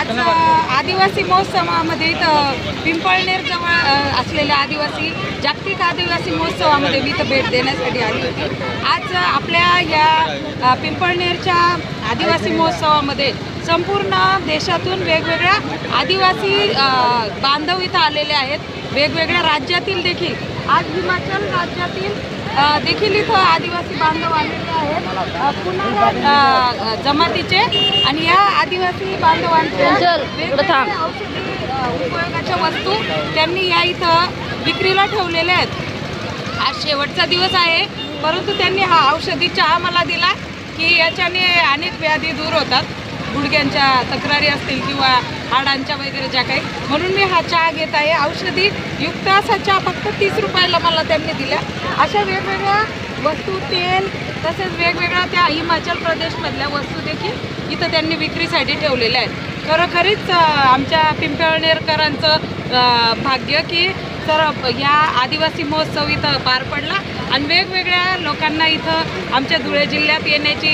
आज आदिवासी महोत्सवामध्ये इथं पिंपळनेर जवळ असलेल्या आदिवासी जागतिक आदिवासी महोत्सवामध्ये मी इथं भेट देण्यासाठी आली होती. आज आपल्या या पिंपळनेरच्या आदिवासी महोत्सवामध्ये संपूर्ण देशातून वेगवेगळ्या आदिवासी बांधव इथं आलेले आहेत. वेगवेगळ्या राज्यातील देखील आज हिमाचल राज्यातील देखील इथं आदिवासी बांधव आलेले आहेत. पुन्हा जमातीचे आणि या आदिवासी बांधवांच्या उपयोगाच्या वस्तू त्यांनी या इथं विक्रीला ठेवलेल्या आहेत. आज शेवटचा दिवस आहे परंतु त्यांनी हा औषधी चहा मला दिला की याच्याने अनेक व्याधी दूर होतात. गुडघ्यांच्या तक्रारी असतील किंवा हाडांच्या वगैरे ज्या काही. म्हणून मी हा चहा घेत आहे. औषधी युक्त असा चहा फक्त तीस रुपयाला मला त्यांनी दिला अशा वेगवेगळ्या वस्तू तेल तसेच वेगवेगळ्या त्या हिमाचल प्रदेशमधल्या वस्तू देखील इथं त्यांनी विक्रीसाठी ठेवलेल्या आहेत. खरोखरीच आमच्या पिंपळनेरकरांचं भाग्य की तर या आदिवासी महोत्सव इथं पार पडला. आणि वेगवेगळ्या लोकांना इथं आमच्या धुळे जिल्ह्यात येण्याची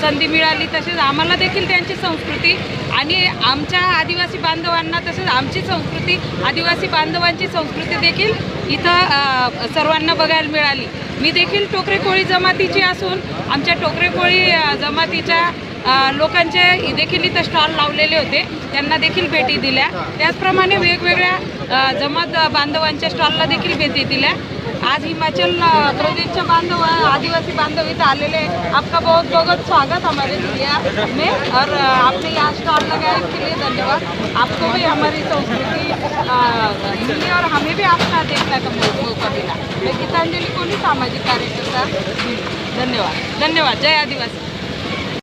संधी मिळाली. तसेच आम्हाला देखील त्यांची संस्कृती आणि आमच्या आदिवासी बांधवांना तसेच आमची संस्कृती आदिवासी बांधवांची संस्कृती देखील इथं सर्वांना बघायला मिळाली. मी देखील टोकरे कोळी जमातीची असून आमच्या टोकरे कोळी जमातीच्या लोकांचे देखील इथं स्टॉल लावलेले होते. त्यांना देखील भेटी दिल्या. त्याचप्रमाणे वेगवेगळ्या जमात बांधवांच्या स्टॉलला देखील भेटी दिल्या आज हिमाचल प्रदेशच्या बांधव आदिवासी बांधव इथं आलेले आपका बहुत बहुत स्वागत हमारे इंडिया में और आपने यहाँ स्टॉल लगाया के लिए धन्यवाद. आपको भी हमारी संस्कृति मिली और हमें भी आपका देखने का मौ- मौका मिला. मैं गीतांजलि कोली सामाजिक कार्यकर्ता. धन्यवाद. धन्यवाद. जय आदिवासी.